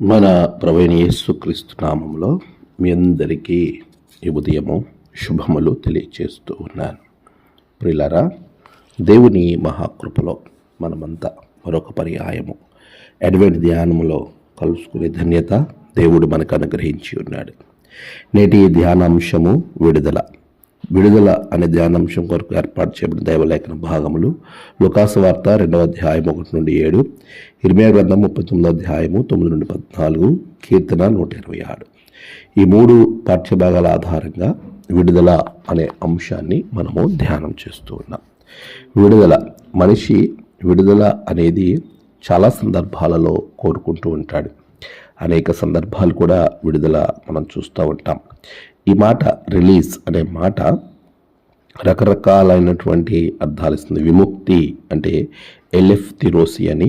మన ప్రవీణ యేసుక్రీస్తు నామంలో మీ అందరికీ ఈ ఉదయము శుభములు తెలియచేస్తూ ఉన్నాను. ప్రిలరా దేవుని మహాకృపలో మనమంతా మరొక పర్యాయము. అడ్వెంట్ ధ్యానములో కలుసుకునే ధన్యత దేవుడు మనకు అనుగ్రహించి ఉన్నాడు. నేటి ధ్యానాంశము విడుదల. విడుదల అనే ధ్యానాంశం కొరకు ఏర్పాటు చేయబడిన దైవలేఖన భాగములు లుకాసు వార్త రెండవ అధ్యాయం ఒకటి నుండి ఏడు ఇరవై గ్రంథం ముప్పై తొమ్మిదో అధ్యాయము తొమ్మిది నుండి పద్నాలుగు కీర్తన నూట ఇరవై ఆరు. ఈ మూడు పాఠ్యభాగాల ఆధారంగా విడుదల అనే అంశాన్ని మనము ధ్యానం చేస్తూ ఉన్నాం. విడుదల మనిషి విడుదల అనేది చాలా సందర్భాలలో కోరుకుంటూ ఉంటాడు. అనేక సందర్భాలు కూడా విడుదల మనం చూస్తూ ఉంటాం. ఈ మాట రిలీజ్ అనే మాట రకరకాలైనటువంటి అర్థాలు ఇస్తుంది. విముక్తి అంటే ఎల్ఎఫ్ తిరోసి అని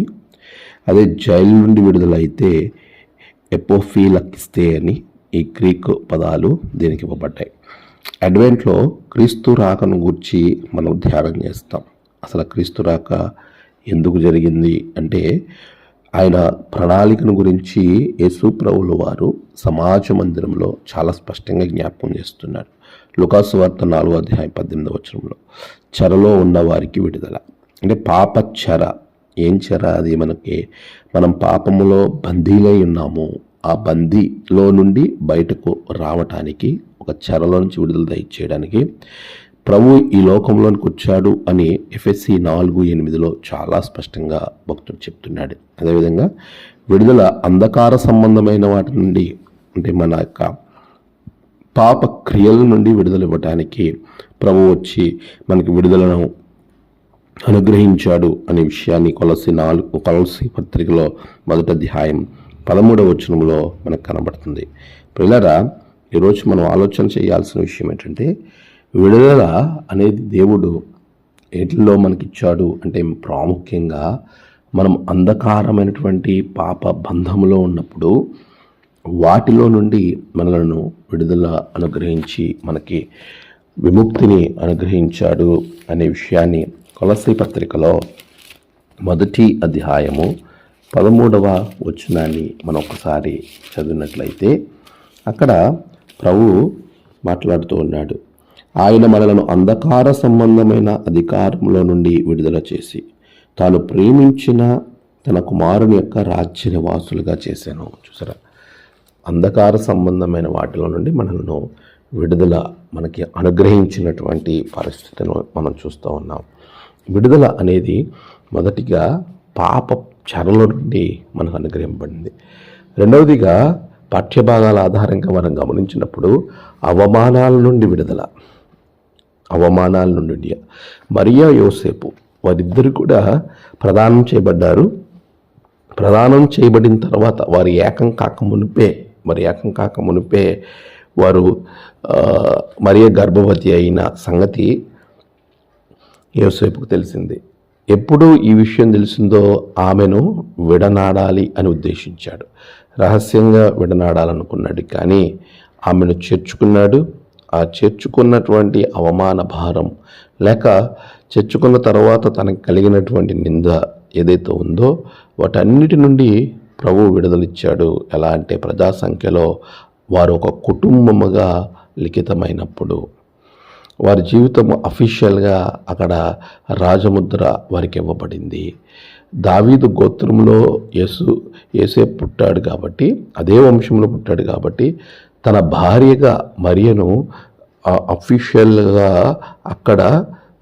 అదే జైలు నుండి విడుదలైతే ఎపోఫీలకిస్తే అని ఈ గ్రీక్ పదాలు దీనికి ఇవ్వబడ్డాయి. అడ్వెంట్లో క్రీస్తు రాకను గురించి మనం ధ్యానం చేస్తాం. అసలు క్రీస్తు రాక ఎందుకు జరిగింది అంటే ఆయన ప్రణాళికను గురించి యేసుప్రభులు వారు సమాజ మందిరంలో చాలా స్పష్టంగా జ్ఞాపకం చేస్తున్నారు. లుకాసు వార్త నాలుగో అధ్యాయం పద్దెనిమిది వచనంలో చెరలో ఉన్న వారికి విడుదల. అంటే పాప చెర ఏం చెర అది మనకి? మనం పాపములో బందీలై ఉన్నాము. ఆ బందీలో నుండి బయటకు రావటానికి ఒక చెరలో నుంచి విడుదల దయచేయడానికి ప్రభు ఈ లోకంలోనికి వచ్చాడు అని ఎఫ్ఎస్సి నాలుగు ఎనిమిదిలో చాలా స్పష్టంగా భక్తుడు చెప్తున్నాడు. అదేవిధంగా విడుదల అంధకార సంబంధమైన వాటి నుండి అంటే మన యొక్క పాప క్రియల నుండి విడుదల ఇవ్వటానికి ప్రభు వచ్చి మనకి విడుదలను అనుగ్రహించాడు అనే విషయాన్ని కొలసి నాలుగు కొలసి పత్రికలో మొదటి అధ్యాయం పదమూడవ వచనంలో మనకు కనబడుతుంది. పిల్లరా ఈరోజు మనం ఆలోచన చేయాల్సిన విషయం ఏంటంటే విడుదల అనేది దేవుడు ఎట్లలో మనకిచ్చాడు అంటే ప్రాముఖ్యంగా మనం అంధకారమైనటువంటి పాప బంధములో ఉన్నప్పుడు వాటిలో నుండి మనలను విడుదల అనుగ్రహించి మనకి విముక్తిని అనుగ్రహించాడు అనే విషయాన్ని కొలసీ పత్రికలో మొదటి అధ్యాయము పదమూడవ వచనాన్ని మనం ఒకసారి చదివినట్లయితే అక్కడ ప్రభు మాట్లాడుతూ ఉన్నాడు. ఆయన మనలను అంధకార సంబంధమైన అధికారంలో నుండి విడుదల చేసి తాను ప్రేమించిన తన కుమారుని యొక్క రాజ్య నివాసులుగా చేశాను. చూసారా? అంధకార సంబంధమైన వాటిలో నుండి మనలను విడుదల మనకి అనుగ్రహించినటువంటి పరిస్థితిని మనం చూస్తూ ఉన్నాం. విడుదల అనేది మొదటిగా పాప చరల నుండి మనకు అనుగ్రహింపబడింది. రెండవదిగా పాఠ్యభాగాల ఆధారంగా మనం గమనించినప్పుడు అవమానాల నుండి విడుదల. అవమానాల నుండి మరియా యోసేపు వారిద్దరు కూడా ప్రదానం చేయబడ్డారు. ప్రదానం చేయబడిన తర్వాత వారి ఏకం కాక మునిపే మరి ఏకం కాక మునిపే వారు మరియ గర్భవతి అయిన సంగతి యోసేపుకు తెలిసింది. ఎప్పుడు ఈ విషయం తెలిసిందో ఆమెను విడనాడాలి అని ఉద్దేశించాడు. రహస్యంగా విడనాడాలనుకున్నాడు కానీ ఆమెను చేర్చుకున్నాడు. ఆ చేర్చుకున్నటువంటి అవమాన భారం లేక చేర్చుకున్న తర్వాత తనకు కలిగినటువంటి నింద ఏదైతే ఉందో వాటన్నిటి నుండి ప్రభు విడుదలిచ్చాడు. ఎలా అంటే ప్రజా సంఖ్యలో వారు ఒక కుటుంబముగా లిఖితమైనప్పుడు వారి జీవితం అఫీషియల్గా అక్కడ రాజముద్ర వారికి ఇవ్వబడింది. దావీదు గోత్రంలో యేసు యేసే పుట్టాడు కాబట్టి అదే వంశంలో పుట్టాడు కాబట్టి తన భార్యగా మరియను అఫీషియల్గా అక్కడ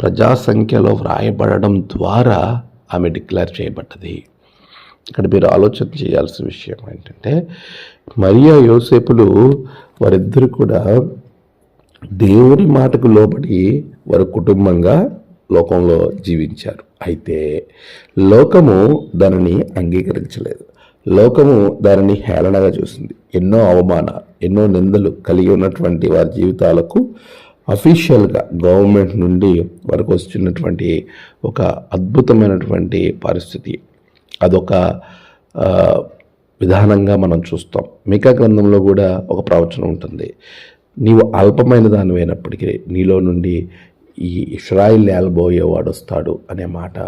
ప్రజా సంఖ్యలో వ్రాయబడడం ద్వారా ఆమె డిక్లేర్ చేయబడ్డది. ఇక్కడ మీరు ఆలోచన చేయాల్సిన విషయం ఏంటంటే మరియా యోసేపులు వారిద్దరు కూడా దేవుని మాటకు లోబడి వారు కుటుంబంగా లోకంలో జీవించారు. అయితే లోకము దానిని అంగీకరించలేదు. లోకము దానిని హేళనగా చూసింది. ఎన్నో అవమాన ఎన్నో నిందలు కలిగి ఉన్నటువంటి వారి జీవితాలకు అఫీషియల్గా గవర్నమెంట్ నుండి వారికి వస్తున్నటువంటి ఒక అద్భుతమైనటువంటి పరిస్థితి. అదొక విధానంగా మనం చూస్తాం. మికా గ్రంథంలో కూడా ఒక ప్రవచనం ఉంటుంది. నీవు అల్పమైన దానివైనప్పటికీ నీలో నుండి ఈ ఇస్రాయిల్ ఏలబోయేవాడు వస్తాడు అనే మాట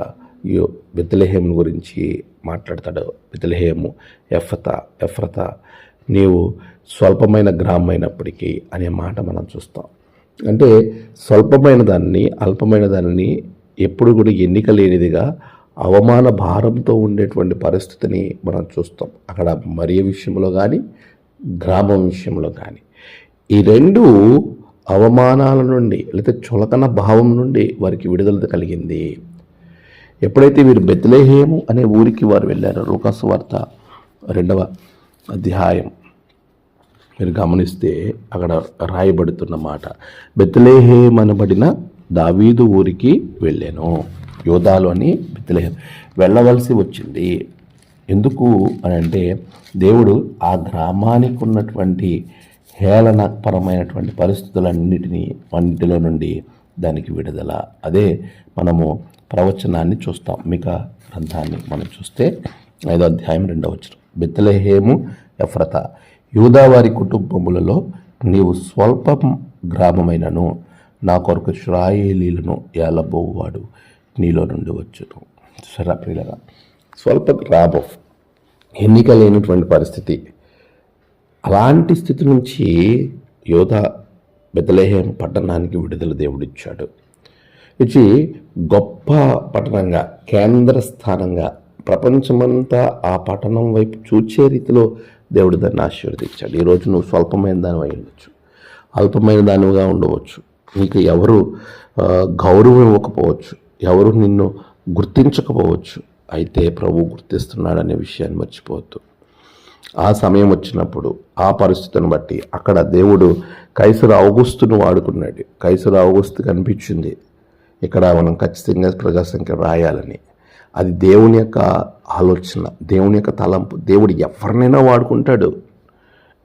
యో బెత్తలహేం గురించి మాట్లాడతాడు. బెత్తలహేము ఎఫత ఎఫ్రత నీవు స్వల్పమైన గ్రామం అయినప్పటికీ అనే మాట మనం చూస్తాం. అంటే స్వల్పమైన దాన్ని అల్పమైన దానిని ఎప్పుడు కూడా ఎన్నిక లేనిదిగా అవమాన భారంతో ఉండేటువంటి పరిస్థితిని మనం చూస్తాం. అక్కడ మరియ విషయంలో కానీ గ్రామం విషయంలో కానీ ఈ రెండు అవమానాల నుండి లేకపోతే చులకన భావం నుండి వారికి విడుదల కలిగింది. ఎప్పుడైతే వీరు బెత్లేహేము అనే ఊరికి వారు వెళ్ళారో లూకాసు వార్త రెండవ అధ్యాయం. మీరు గమనిస్తే అక్కడ రాయబడుతున్న మాట బెత్లేహేం అనబడిన దావీదు ఊరికి వెళ్ళాను యోధాలోని బెత్లేహేం వెళ్ళవలసి వచ్చింది. ఎందుకు అని అంటే దేవుడు ఆ గ్రామానికి ఉన్నటువంటి హేళనపరమైనటువంటి పరిస్థితులన్నిటినీ అన్నిటిలో నుండి దానికి విడుదల. అదే మనము ప్రవచనాన్ని చూస్తాం. మిక గ్రంథాన్ని మనం చూస్తే ఐదో అధ్యాయం రెండవ వచ్చిన బెత్తలహేము ఎఫ్రత యూదావారి కుటుంబములలో నీవు స్వల్పం గ్రామమైనను నా కొరకు శ్రాయేలీలను ఏలబోవాడు నీలో నుండి వచ్చును. సరే ప్రియులరా? స్వల్ప గ్రామం ఎన్నిక లేనటువంటి పరిస్థితి. అలాంటి స్థితి నుంచి యోధ బెతలేహేం పట్టణానికి విడుదల దేవుడిచ్చాడు. ఇచ్చి గొప్ప పట్టణంగా కేంద్ర స్థానంగా ప్రపంచమంతా ఆ పట్టణం వైపు చూచే రీతిలో దేవుడు దాన్ని ఆశీర్వదించాడు. ఈరోజు నువ్వు స్వల్పమైన దాని అయి ఉండొచ్చు. అల్పమైన దానివిగా ఉండవచ్చు. నీకు ఎవరు గౌరవం ఇవ్వకపోవచ్చు. ఎవరు నిన్ను గుర్తించకపోవచ్చు. అయితే ప్రభు గుర్తిస్తున్నాడనే విషయాన్ని మర్చిపోవద్దు. ఆ సమయం వచ్చినప్పుడు ఆ పరిస్థితిని బట్టి అక్కడ దేవుడు కైసరు అవగుస్తును వాడుకున్నాడు. కైసరు అవగుస్తు కనిపించింది. ఇక్కడ మనం ఖచ్చితంగా ప్రజాసంఖ్య రాయాలని. అది దేవుని యొక్క ఆలోచన దేవుని యొక్క తలంపు. దేవుడు ఎవరినైనా వాడుకుంటాడు.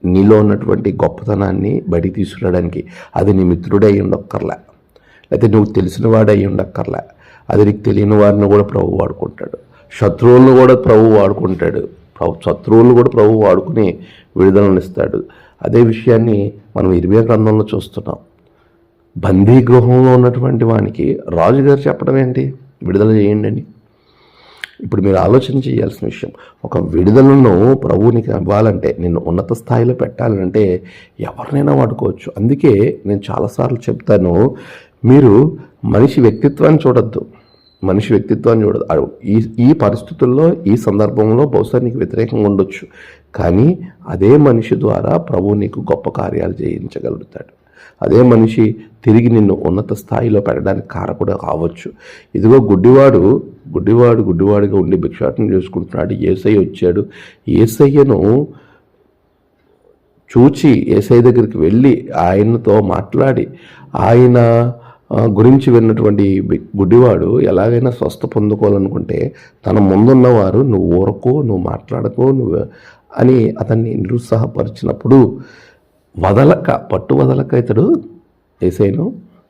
నీలో ఉన్నటువంటి గొప్పతనాన్ని బయటికి తీసుకురావడానికి అది నీ మిత్రుడై ఉండక్కర్లే. లేకపోతే నువ్వు తెలిసిన వాడై ఉండక్కర్లే. అది నీకు తెలియని వారిని కూడా ప్రభు వాడుకుంటాడు. శత్రువులను కూడా ప్రభు వాడుకుంటాడు. ప్రభు శత్రువులను కూడా ప్రభు వాడుకుని విడుదలనిస్తాడు అదే విషయాన్ని మనం ఇరవై గ్రంథంలో చూస్తున్నాం. బందీ గృహంలో ఉన్నటువంటి వానికి రాజుగారు చెప్పడం ఏంటి? విడుదల చేయండి అని. ఇప్పుడు మీరు ఆలోచన చేయాల్సిన విషయం ఒక విడుదలను ప్రభువునికి ఇవ్వాలంటే నిన్ను ఉన్నత స్థాయిలో పెట్టాలంటే ఎవరినైనా వాడుకోవచ్చు. అందుకే నేను చాలాసార్లు చెప్తాను మీరు మనిషి వ్యక్తిత్వాన్ని చూడొద్దు. మనిషి వ్యక్తిత్వాన్ని చూడదు ఈ ఈ పరిస్థితుల్లో ఈ సందర్భంలో బహుశా నీకు వ్యతిరేకంగా ఉండొచ్చు. కానీ అదే మనిషి ద్వారా ప్రభువు నీకు గొప్ప కార్యాలు చేయించగలుగుతాడు. అదే మనిషి తిరిగి నిన్ను ఉన్నత స్థాయిలో పెట్టడానికి కారకుడు కావచ్చు. ఇదిగో గుడ్డివాడు గుడ్డివాడు గుడ్డివాడిగా ఉండి భిక్షాటం చేసుకుంటున్నాడు. ఏసై వచ్చాడు. ఏసయ్యను చూచి ఏసై దగ్గరికి వెళ్ళి ఆయనతో మాట్లాడి ఆయన గురించి విన్నటువంటి గుడ్డివాడు ఎలాగైనా స్వస్థ పొందుకోవాలనుకుంటే తన ముందున్నవారు నువ్వు ఊరకో నువ్వు మాట్లాడకో నువ్వు అని అతన్ని నిరుత్సాహపరిచినప్పుడు వదలక పట్టు వదలక ఇతడు ఏసైను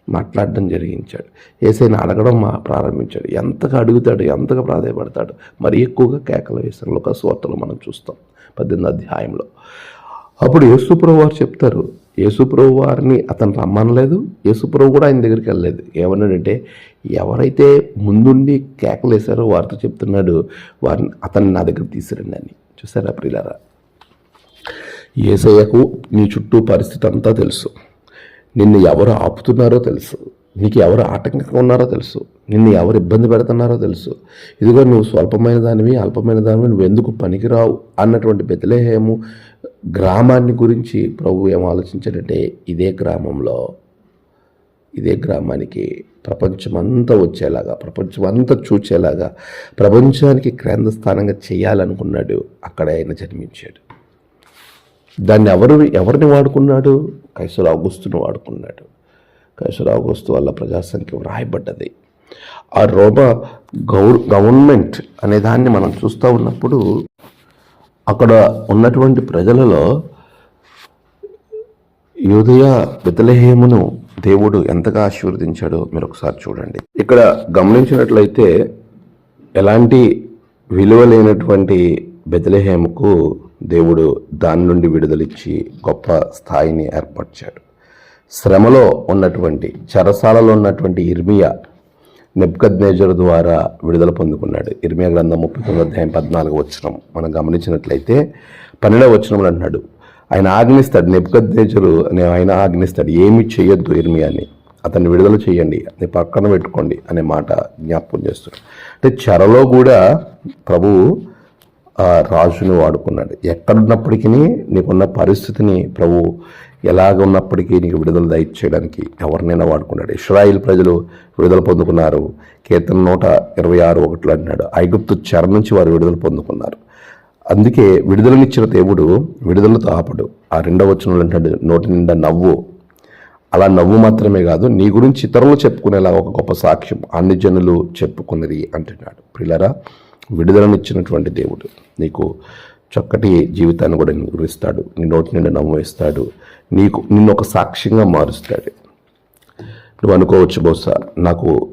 మాట్లాడడం జరిగించాడు. ఏసైను అడగడం మా ప్రారంభించాడు. ఎంతగా అడుగుతాడు ఎంతగా ప్రాధాయపడతాడు మరి ఎక్కువగా కేకలు వేసిన ఒక సువార్తలు మనం చూస్తాం పద్దెనిమిది అధ్యాయంలో. అప్పుడు యేసుప్రభు వారు చెప్తారు యేసుప్రభు వారిని అతను రమ్మనలేదు యేసుప్రభు కూడా ఆయన దగ్గరికి వెళ్ళలేదు. ఏమన్నాడంటే ఎవరైతే ముందుండి కేకలు వేశారో వారితో చెప్తున్నాడు వారిని అతన్ని నా దగ్గర తీసుకురండి అని. చూసారా ప్రియులారా? ఏసయ్యకు నీ చుట్టూ పరిస్థితి అంతా తెలుసు. నిన్ను ఎవరు ఆపుతున్నారో తెలుసు. నీకు ఎవరు ఆటంకంగా ఉన్నారో తెలుసు. నిన్ను ఎవరు ఇబ్బంది పెడుతున్నారో తెలుసు. ఇదిగో నువ్వు స్వల్పమైన దానివి అల్పమైన దానివి నువ్వు ఎందుకు పనికిరావు అన్నటువంటి బెతలేహేము గ్రామాన్ని గురించి ప్రభు ఏం ఆలోచించాడంటే ఇదే గ్రామంలో ఇదే గ్రామానికి ప్రపంచమంతా వచ్చేలాగా ప్రపంచమంతా చూచేలాగా ప్రపంచానికి కేంద్ర స్థానంగా చేయాలనుకున్నాడు. అక్కడ ఆయన జన్మించాడు. దాన్ని ఎవరు ఎవరిని వాడుకున్నాడు? కైసరు ఆగుస్తును వాడుకున్నాడు. కైసరు ఆగుస్తు వల్ల ప్రజాసంఖ్య వ్రాయబడ్డది. ఆ రోమా గౌర్ గవర్నమెంట్ అనే దాన్ని మనం చూస్తూ ఉన్నప్పుడు అక్కడ ఉన్నటువంటి ప్రజలలో యూదయ బెతలహేమును దేవుడు ఎంతగా ఆశీర్వదించాడో మీరు ఒకసారి చూడండి. ఇక్కడ గమనించినట్లయితే ఎలాంటి విలువ లేనటువంటి బెతలహేముకు దేవుడు దాని నుండి విడుదలిచ్చి గొప్ప స్థాయిని ఏర్పరిచాడు. శ్రమలో ఉన్నటువంటి చరసాలలో ఉన్నటువంటి ఇర్మియా నెబ్కద్నేజర్ ద్వారా విడుదల పొందుకున్నాడు. ఇర్మియా గ్రంథం ముప్పై తొమ్మిది అధ్యాయం పద్నాలుగు వచ్చినం మనం గమనించినట్లయితే పన్నెండవ వచనంలో అంటున్నాడు ఆయన ఆజ్ఞిస్తాడు. నెబ్కద్నేజరు అనే ఆయన ఆజ్ఞిస్తాడు ఏమి చేయొద్దు ఇర్మియాని అతన్ని విడుదల చేయండి అది పక్కన పెట్టుకోండి అనే మాట జ్ఞాపకం చేస్తున్నాడు. అంటే చెరలో కూడా ప్రభువు రాజుని వాడుకున్నాడు. ఎక్కడున్నప్పటికీ నీకున్న పరిస్థితిని ప్రభు ఎలాగ ఉన్నప్పటికీ నీకు విడుదల దయచేయడానికి ఎవరినైనా వాడుకున్నాడు. ఇస్రాయిల్ ప్రజలు విడుదల పొందుకున్నారు. కీర్తన నూట ఇరవై ఆరు ఒకటిలో అంటున్నాడు ఐగుప్తు చెర నుంచి వారు విడుదల పొందుకున్నారు. అందుకే విడుదలనిచ్చిన దేవుడు విడుదలతో ఆపడు ఆ రెండవ వచనంలో అంటాడు నోటి నిండా నవ్వు. అలా నవ్వు మాత్రమే కాదు నీ గురించి ఇతరులు చెప్పుకునేలా ఒక గొప్ప సాక్ష్యం అన్ని జనులు చెప్పుకున్నది అంటున్నాడు. ప్రిలరా విడుదలనిచ్చినటువంటి దేవుడు. నీకు చక్కటి జీవితాన్ని కూడా నీకు నీ నోటి నిండా నవ్వు నీకు నిన్ను ఒక సాక్ష్యంగా మారుస్తాడు. నువ్వు అనుకోవచ్చు బహుశా నాకు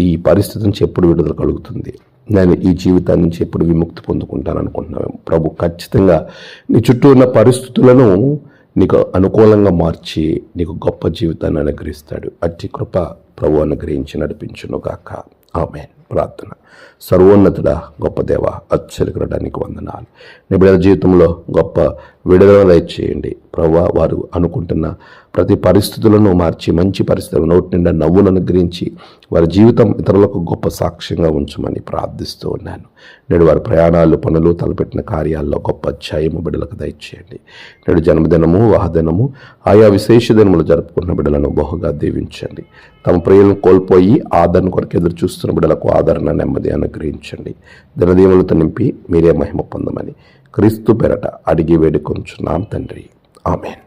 ఈ పరిస్థితి నుంచి ఎప్పుడు విడుదల కలుగుతుంది. నేను ఈ జీవితాన్ని నుంచి ఎప్పుడు విముక్తి పొందుకుంటాను అనుకుంటున్నాను. ప్రభు ఖచ్చితంగా నీ చుట్టూ ఉన్న పరిస్థితులను నీకు అనుకూలంగా మార్చి నీకు గొప్ప జీవితాన్ని అనుగ్రహిస్తాడు. అట్టి కృప ప్రభు అనుగ్రహించి నడిపించును గాక ఆమె ప్రార్థన. సర్వోన్నతుడ గొప్ప దేవ అచ్చరికడానికి వందనాలు. నీ బిడ్డల జీవితంలో గొప్ప విడుదల దయచేయండి. ప్రవ్వా వారు అనుకుంటున్న ప్రతి పరిస్థితులను మార్చి మంచి పరిస్థితులు నోటి నిండా నవ్వును అనుగ్రహించి వారి జీవితం ఇతరులకు గొప్ప సాక్ష్యంగా ఉంచమని ప్రార్థిస్తూ ఉన్నాను. నేడు వారి ప్రయాణాలు పనులు తలపెట్టిన కార్యాల్లో గొప్ప అధ్యాయము బిడ్డలకు దయచేయండి. నేడు జన్మదినము వాహదినము ఆయా విశేష దినములు జరుపుకున్న బిడ్డలను బహుగా దీవించండి. తమ ప్రియులను కోల్పోయి ఆదరణ కొరకు ఎదురు చూస్తున్న బిడ్డలకు ఆదరణ నెమ్మది అనుగ్రహించండి. దినదీములతో నింపి మీరే మహిమ పొందమని క్రీస్తు పెరట అడిగి వేడుకొంచున్నాం తండ్రి. ఆమెన్.